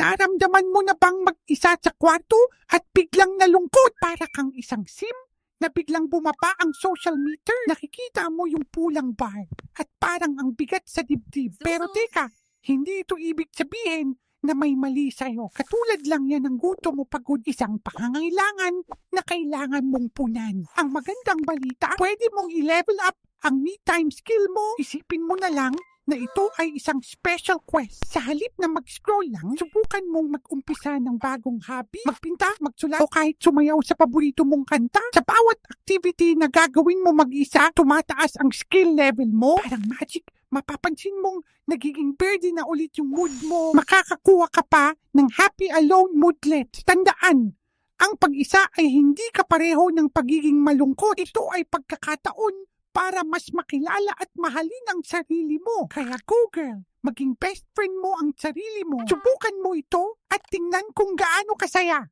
Naramdaman mo na bang mag-isa sa kwarto at biglang nalungkot para kang isang sim? Na biglang bumaba ang social meter, nakikita mo yung pulang bar at parang ang bigat sa dibdib. Pero teka, hindi ito ibig sabihin na may mali sa'yo. Katulad lang yan ng gutom o pagod isang pangangailangan na kailangan mong punan. Ang magandang balita, pwede mong i-level up ang me time skill mo. Isipin mo na lang na ito ay isang special quest. Sa halip na mag-scroll lang, subukan mong mag-umpisa ng bagong hobby, magpinta, magsulat, o kahit sumayaw sa paborito mong kanta. Sa bawat activity na gagawin mo mag-isa, tumataas ang skill level mo. Parang magic, mapapansin mong nagiging birdie na ulit yung mood mo. Makakakuha ka pa ng happy alone moodlet. Tandaan, ang pag-isa ay hindi kapareho ng pagiging malungkot. Ito ay pagkakataon para mas makilala at mahalin ang sarili mo. Kaya go girl, maging best friend mo ang sarili mo. Subukan mo ito at tingnan kung gaano kasaya.